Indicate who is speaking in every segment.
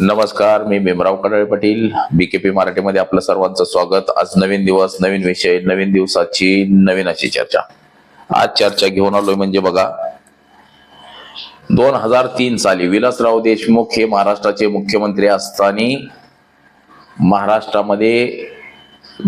Speaker 1: नमस्कार मी भीमराव कडाळे पाटील. बीकेपी मराठीमध्ये आपलं सर्वांचं स्वागत. आज नवीन दिवस नवीन विषय नवीन दिवसाची नवीन अशी चर्चा. आज चर्चा घेऊन आलोय म्हणजे बघा दोन हजार तीन साली विलासराव देशमुख हे महाराष्ट्राचे मुख्यमंत्री असताना महाराष्ट्रामध्ये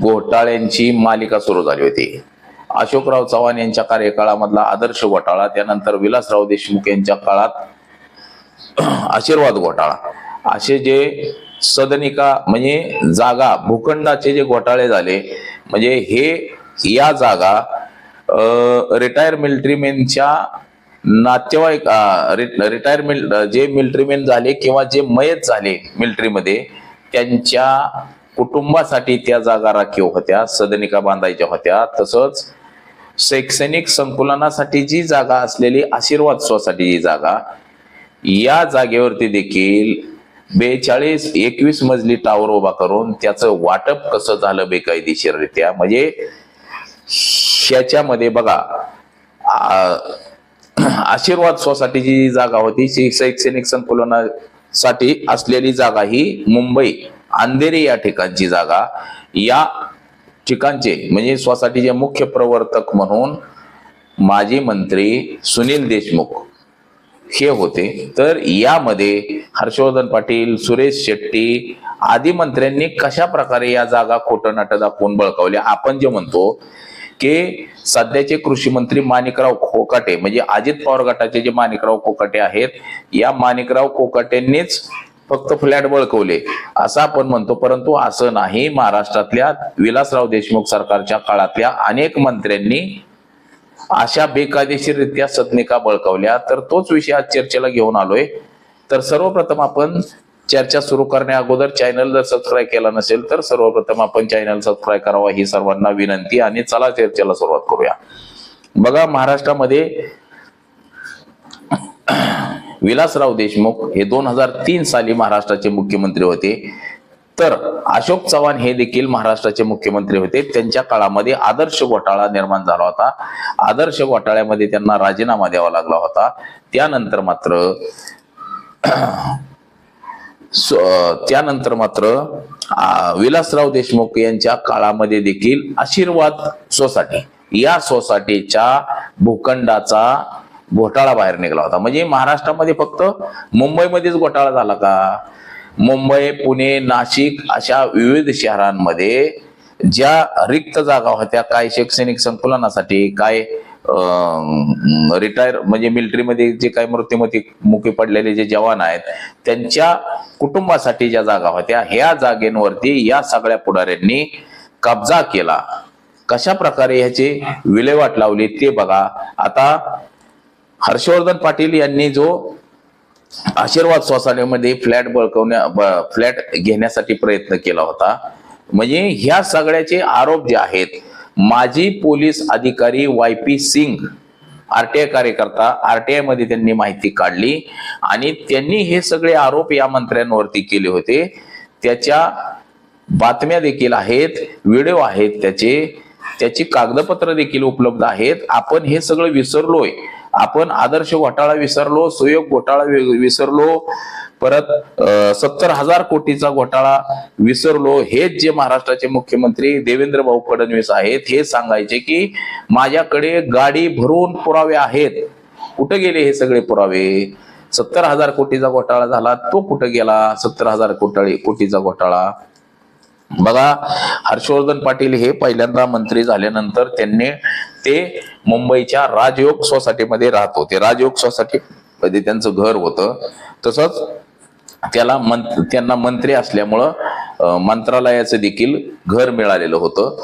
Speaker 1: घोटाळ्यांची मालिका सुरू झाली होती. अशोकराव चव्हाण यांच्या कार्यकाळामधला आदर्श घोटाळा त्यानंतर विलासराव देशमुख यांच्या काळात आशीर्वाद घोटाळा. असे जे सदनिका म्हणजे जागा भूखंडाचे जे घोटाळे झाले म्हणजे हे या जागा रिटायर मिलिटरीमेनच्या नातेवाईक रिटायर मिल जे मिलिटरीमेन झाले किंवा जे मयत झाले मिलिटरीमध्ये त्यांच्या कुटुंबासाठी त्या जागा राखीव होत्या सदनिका बांधायच्या होत्या. तसंच शैक्षणिक संकुलनासाठी जी जागा असलेली आशीर्वाद स्वासाठी जी जागा या जागेवरती देखील बेचाळीस एकवीस मजली टावर उभा करून त्याचं वाटप कसं झालं बेकायदेशीररित्या? म्हणजे त्याच्यामध्ये बघा आशीर्वाद सोसायटीची जी जागा होती शैक्षणिक संकुलनासाठी असलेली जागा ही मुंबई अंधेरी या ठिकाणची जागा. या ठिकाणचे म्हणजे सोसायटीचे मुख्य प्रवर्तक म्हणून माजी मंत्री सुनील देशमुख हे होते. तर यामध्ये हर्षवर्धन पाटील सुरेश शेट्टी आदी मंत्र्यांनी कशा प्रकारे या जागा खोटं नाटं दाखवून बळकावल्या आपण जे म्हणतो की सध्याचे कृषी मंत्री माणिकराव कोकाटे म्हणजे अजित पवार गटाचे जे माणिकराव कोकाटे आहेत या माणिकराव कोकाटेंनीच फक्त फ्लॅट बळकवले. असं आपण म्हणतो परंतु असं नाही. महाराष्ट्रातल्या विलासराव देशमुख सरकारच्या काळातल्या अनेक मंत्र्यांनी अशा बेकायदेशीररित्या सदनिका बळकावल्या. तर तोच विषय आज चर्चेला घेऊन आलोय. तर सर्वप्रथम आपण चर्चा सुरू करण्या अगोदर चॅनल जर सबस्क्राईब केला नसेल तर सर्वप्रथम आपण चॅनल सबस्क्राईब करावा ही सर्वांना विनंती आणि चला चर्चेला सुरुवात करूया. बघा महाराष्ट्रामध्ये विलासराव देशमुख हे दोन हजार तीन साली महाराष्ट्राचे मुख्यमंत्री होते. तर अशोक चव्हाण हे देखील महाराष्ट्राचे मुख्यमंत्री होते. त्यांच्या काळामध्ये आदर्श घोटाळा निर्माण झाला होता. आदर्श घोटाळ्यामध्ये त्यांना राजीनामा द्यावा लागला होता. त्यानंतर मात्र त्यानंतर मात्र विलासराव देशमुख यांच्या काळामध्ये देखील आशीर्वाद सोसायटी या सोसायटीच्या भूखंडाचा घोटाळा बाहेर निघाला होता. म्हणजे महाराष्ट्रामध्ये फक्त मुंबईमध्येच घोटाळा झाला का? मुंबई पुणे नाशिक अशा विविध शहरांमध्ये ज्या रिक्त जागा होत्या काय शैक्षणिक संकुलनासाठी काय रिटायर म्हणजे मिलिटरीमध्ये जे काही मृत्युमती मुखी पडलेले जे जवान आहेत त्यांच्या कुटुंबासाठी ज्या जागा होत्या ह्या जागेंवरती या सगळ्या पुढाऱ्यांनी कब्जा केला. कशा प्रकारे ह्याची विल्हेवाट लावली ते बघा. आता हर्षवर्धन पाटील यांनी जो आशीर्वाद सोसायटीमध्ये फ्लॅट बळकवण्या फ्लॅट घेण्यासाठी प्रयत्न केला होता. म्हणजे ह्या सगळ्याचे आरोप जे आहेत माजी पोलीस अधिकारी वाय पी सिंग आरटीआय कार्यकर्ता आरटीआयमध्ये त्यांनी माहिती काढली आणि त्यांनी हे सगळे आरोप या मंत्र्यांवरती केले होते. त्याच्या बातम्या देखील आहेत व्हिडिओ आहेत त्याचे त्याची कागदपत्र देखील उपलब्ध आहेत. आपण हे सगळं विसरलोय. आपण आदर्श घोटाळा विसरलो सुयोग घोटाळा विसरलो परत सत्तर हजार कोटीचा घोटाळा विसरलो हेच जे महाराष्ट्राचे मुख्यमंत्री देवेंद्र भाऊ फडणवीस आहेत हे सांगायचे की माझ्याकडे गाडी भरून पुरावे आहेत. कुठे गेले हे सगळे पुरावे? सत्तर हजार कोटीचा घोटाळा झाला तो कुठं गेला? सत्तर हजार कोटाळी कोटीचा घोटाळा. बघा हर्षवर्धन पाटील हे पहिल्यांदा मंत्री झाल्यानंतर त्यांनी ते मुंबईच्या राजयोग सोसायटीमध्ये राहत होते. राजयोग सोसायटी मध्ये त्यांचं घर होतं. तसंच त्याला मंत त्यांना मंत्री असल्यामुळं मंत्रालयाचं देखील घर मिळालेलं होतं.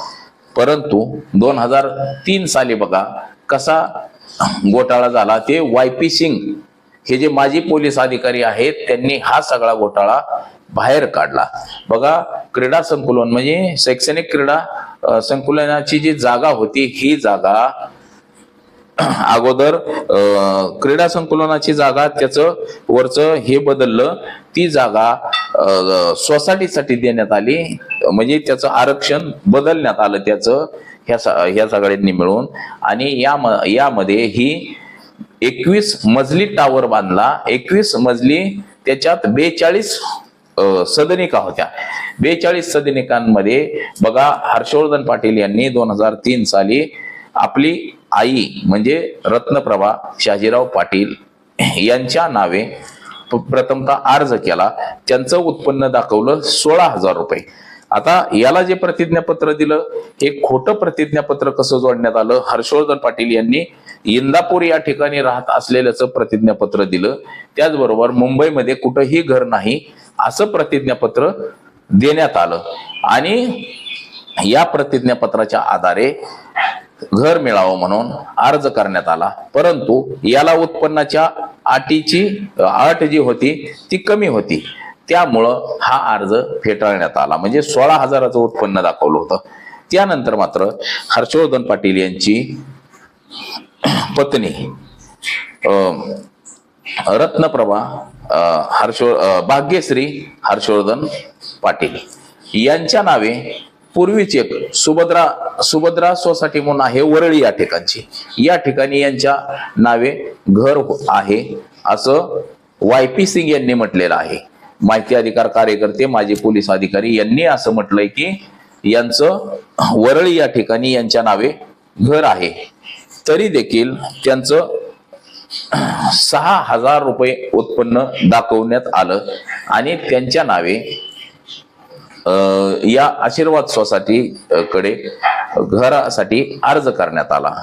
Speaker 1: परंतु दोन हजार तीन साली बघा कसा घोटाळा झाला ते वाय पी सिंग हे जे माजी पोलीस अधिकारी आहेत त्यांनी हा सगळा घोटाळा बाहेर काढला. बघा क्रीडा संकुलन म्हणजे शैक्षणिक क्रीडा संकुलनाची जी जागा होती ही जागा अगोदर क्रीडा संकुलनाची जागा त्याचं वरचं हे बदललं ती जागा सोसायटीसाठी देण्यात आली. म्हणजे त्याचं आरक्षण बदलण्यात आलं त्याचं ह्या ह्या सगळ्यांनी मिळून. आणि या यामध्ये ही एकवीस मजली टावर बांधला. एकवीस मजली त्याच्यात बेचाळीस सदनिका होत्या. बेचाळीस सदनिकांमध्ये बघा हर्षवर्धन पाटील यांनी दोन हजार तीन साली आपली आई म्हणजे रत्नप्रभा शाजीराव पाटील यांच्या नावे प्रथमतः अर्ज केला. त्यांचं उत्पन्न दाखवलं सोळा हजार रुपये. आता याला जे प्रतिज्ञापत्र दिलं हे खोटं प्रतिज्ञापत्र कसं जोडण्यात आलं? हर्षवर्धन पाटील यांनी इंदापूर या ठिकाणी राहत असलेल्याचं प्रतिज्ञापत्र दिलं. त्याचबरोबर मुंबईमध्ये कुठंही घर नाही असं प्रतिज्ञापत्र देण्यात आलं. आणि या प्रतिज्ञापत्राच्या आधारे घर मिळावं म्हणून अर्ज करण्यात आला. परंतु याला उत्पन्नाच्या अटीची अट जी होती ती कमी होती. त्यामुळं हा अर्ज फेटाळण्यात आला. म्हणजे सोळा हजाराचं उत्पन्न दाखवलं होतं. त्यानंतर मात्र हर्षवर्धन पाटील यांची पत्नी रत्नप्रभा हर्षो हर्ष भाग्यश्री हर्षवर्धन पाटील यांच्या नावे पूर्वीच एक सुभद्रा सुभद्रा सोसायटी म्हणून आहे वरळी या ठिकाणची. या ठिकाणी यांच्या नावे घर आहे असं वाय पी सिंग यांनी म्हटलेलं आहे. माहिती अधिकार कार्यकर्ते माजी पोलीस अधिकारी यांनी असं म्हटलंय की यांचं वरळी या ठिकाणी यांच्या नावे घर आहे. तरी देखील त्यांचं सहा हजार रुपये उत्पन्न दाखवण्यात आलं आणि त्यांच्या नावे या आशीर्वाद सोसायटी कडे घरासाठी अर्ज करण्यात आला.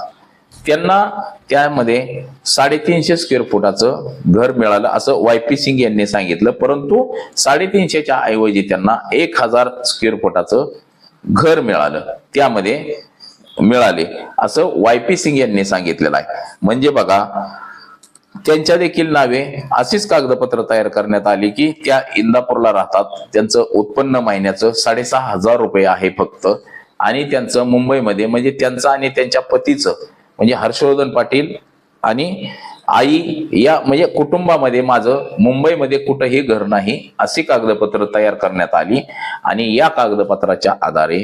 Speaker 1: त्यांना त्यामध्ये साडेतीनशे स्क्वेअर फुटाचं घर मिळालं असं वाय पी सिंग यांनी सांगितलं. परंतु साडेतीनशेच्या ऐवजी त्यांना एक हजार स्क्वेअर फुटाचं घर मिळालं. त्यामध्ये मिळाले असं वाय पी सिंग यांनी सांगितलेलं आहे. म्हणजे बघा त्यांच्या देखील नावे अशीच कागदपत्र तयार करण्यात आली की त्या इंदापूरला राहतात. त्यांचं उत्पन्न महिन्याचं साडेसहा हजार रुपये आहे फक्त. आणि त्यांचं मुंबईमध्ये म्हणजे त्यांचं आणि त्यांच्या पतीचं म्हणजे हर्षवर्धन पाटील आणि आई या म्हणजे कुटुंबामध्ये माझं मुंबईमध्ये कुठंही घर नाही अशी कागदपत्र तयार करण्यात आली. आणि या कागदपत्राच्या आधारे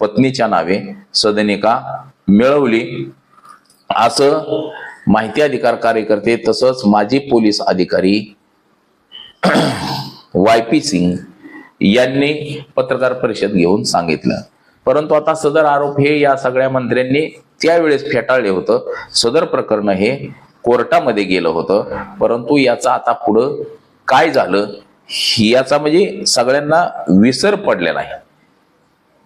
Speaker 1: पत्नीच्या नावे सदनिका मिळवली. असं माहिती अधिकार कार्यकर्ते तसंच माजी पोलीस अधिकारी वाय पी सिंग यांनी पत्रकार परिषद घेऊन सांगितलं. परंतु आता सदर आरोप हे या सगळ्या मंत्र्यांनी त्यावेळेस फेटाळले होतं. सदर प्रकरण हे कोर्टामध्ये गेलं होतं. परंतु याचा आता पुढं काय झालं याचा म्हणजे सगळ्यांना विसर पडलेला आहे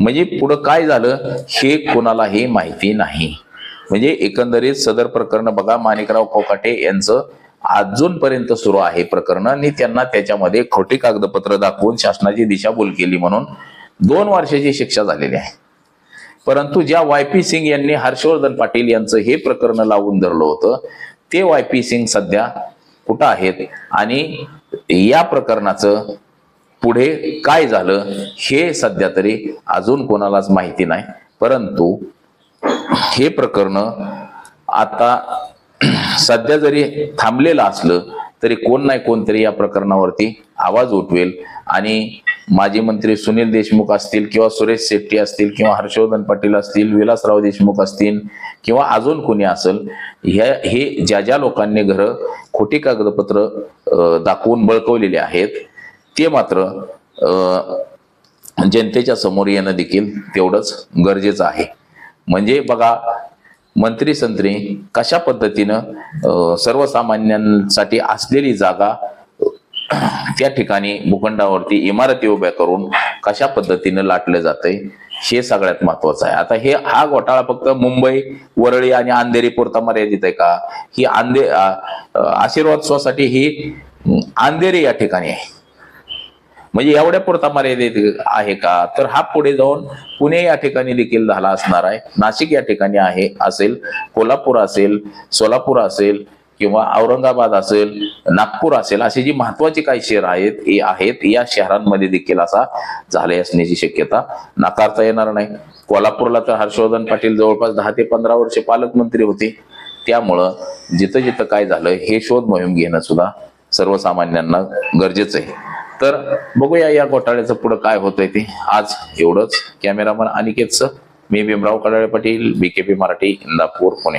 Speaker 1: म्हणजे पुढं काय झालं हे कोणालाही माहिती नाही. म्हणजे एकंदरीत सदर प्रकरण बघा माणिकराव कोकाटे यांचं अजूनपर्यंत सुरू आहे प्रकरण. आणि त्यांना त्याच्यामध्ये खोटी कागदपत्र दाखवून शासनाची दिशाभूल केली म्हणून दोन वर्षाची शिक्षा झालेली आहे. परंतु ज्या वाय पी सिंग यांनी हर्षवर्धन पाटील यांचं हे प्रकरण लावून धरलं होतं ते वाय पी सिंग सध्या कुठं आहेत आणि या प्रकरणाचं पुढे काय झालं हे सध्या तरी अजून कोणालाच माहिती नाही. परंतु हे प्रकरण आता सध्या जरी थांबलेलं असलं तरी कोण नाही कोणतरी या प्रकरणावरती आवाज उठवेल. आणि माजी मंत्री सुनील देशमुख असतील किंवा सुरेश शेट्टी असतील किंवा हर्षवर्धन पाटील असतील विलासराव देशमुख असतील किंवा अजून कोणी असेल ह्या हे ज्या ज्या लोकांनी घरं खोटी कागदपत्र दाखवून बळकवलेली आहेत ते मात्र जनतेच्या समोर येणं देखील तेवढंच गरजेचं आहे. म्हणजे बघा मंत्री संत्री कशा पद्धतीनं सर्वसामान्यांसाठी असलेली जागा त्या ठिकाणी भूखंडावरती इमारती उभ्या करून कशा पद्धतीनं लाटलं जातंय हे सगळ्यात महत्वाचं आहे. आता हे हा घोटाळा फक्त मुंबई वरळी आणि अंधेरी पुरता मर्यादित आहे का? ही आंधे आशीर्वाद सोसायटी ही अंधेरी या ठिकाणी आहे. म्हणजे एवढ्या पुरता मर्यादित आहे का? तर हा पुढे जाऊन पुणे या ठिकाणी देखील झाला असणार आहे. नाशिक या ठिकाणी आहे असेल कोल्हापूर असेल सोलापूर असेल किंवा औरंगाबाद असेल नागपूर असेल असे जी महत्त्वाचे काही शहर आहेत हे आहेत या शहरांमध्ये देखील असा झाले असण्याची शक्यता नाकारता येणार नाही. कोल्हापूरला तर हर्षवर्धन पाटील जवळपास दहा ते पंधरा वर्षे पालकमंत्री होते. त्यामुळं जिथं जिथं काय झालं हे शोध मोहीम घेणं सुद्धा सर्वसामान्यांना गरजेचं आहे. तर बघूया या घोटाळ्याचं पुढं काय होतंय ते. आज एवढंच. कॅमेरामन अनिकेतचं. मी भीमराव कडाळे पाटील बीकेपी मराठी इंदापूर पुणे.